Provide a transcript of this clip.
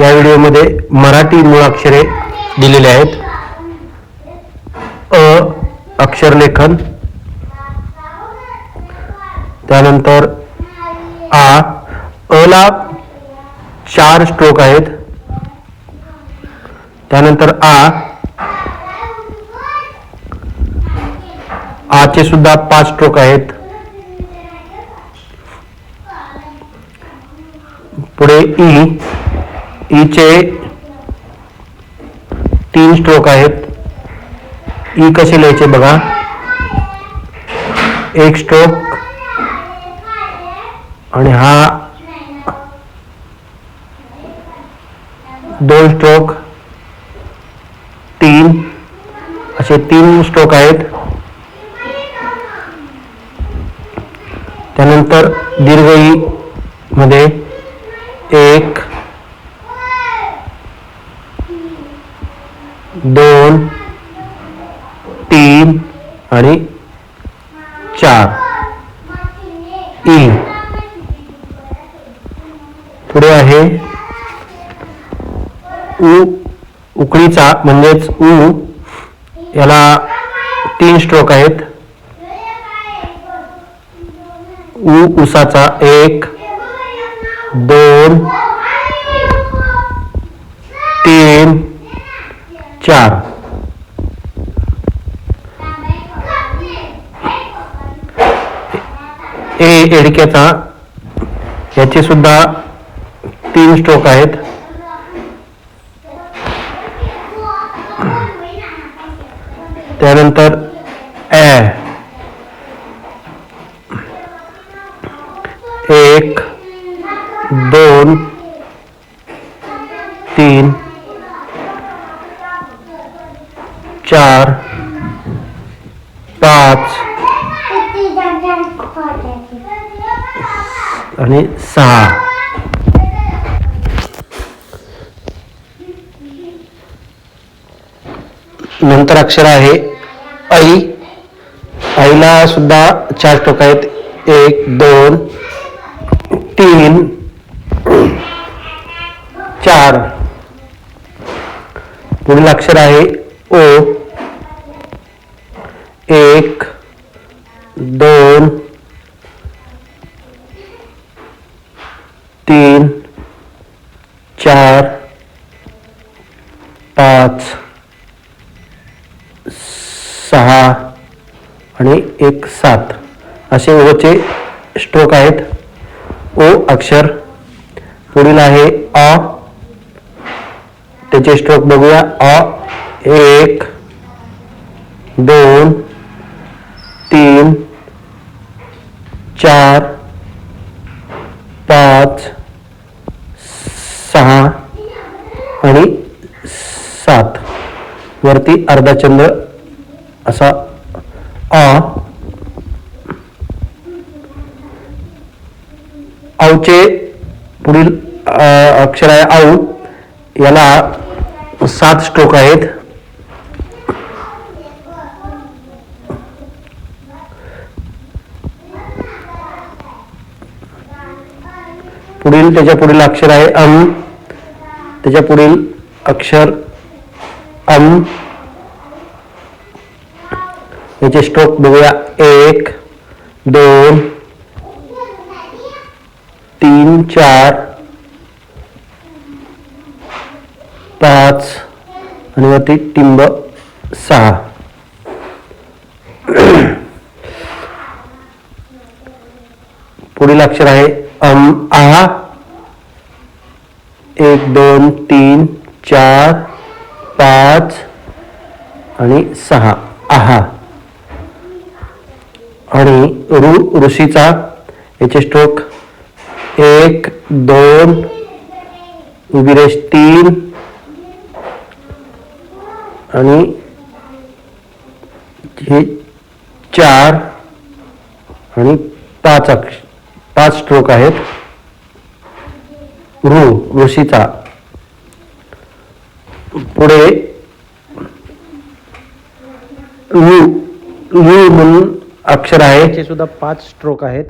या व्हिडिओमध्ये मराठी मूळाक्षरे दिलेले आहेत. अ अक्षर लेखन त्यानंतर आ अला चार स्ट्रोक आहेत. त्यानंतर आ आचे सुद्धा पाच स्ट्रोक आहेत. पुढे ई E ईचे तीन स्ट्रोक आहेत. ई कसे लिहायचे बघा. एक स्ट्रोक आणि हा दोन स्ट्रोक तीन. असे तीन स्ट्रोक आहेत. त्यानंतर दीर्घ ई मध्ये एक दोन तीन आणि चार. ई. पुढे आहे. उ. उकळीचा म्हणजेच उ. याला तीन स्ट्रोक आहेत. उ उसाचा एक दोन तीन चार. एडक्याचा याचे सुद्धा तीन स्ट्रोक आहेत. त्यानंतर ए एक दोन तीन चार पाच आणि सहा. नंतर अक्षर आहे आई आईला सुद्धा चार टोक आहेत. एक दोन तीन चार. पुढील अक्षर आहे ओ. एक दोन आणि एक सात असे ओचे स्ट्रोक आहेत. ओ अक्षर. पुढील आहे अ. त्याचे स्ट्रोक बघूया. अ एक दोन तीन चार पाच सहा आणि सात. वरती अर्धा चंद्र असा अ औचे पुढील अक्षर आहे औ याला सात स्ट्रोक आहेत. पुढील त्याच्या पुढील अक्षर आहे अम त्याच्या पुढील अक्षर अम याचे स्ट्रोक बघूया. एक दोन तीन चार पाच आणि वरती टिंब सहा. पुढील अक्षर आहे अम आ एक दोन तीन चार पाच आणि सहा. आहा. आणि ऋ ऋषीचा याचे स्ट्रोक एक दोन उभी रेष तीन. आणि हे चार आणि पाच अक्ष पाच स्ट्रोक आहेत. ऋ ऋषीचा. पुढे लू लू म्हणून अक्षर आहे. सुद्धा पाच स्ट्रोक आहेत.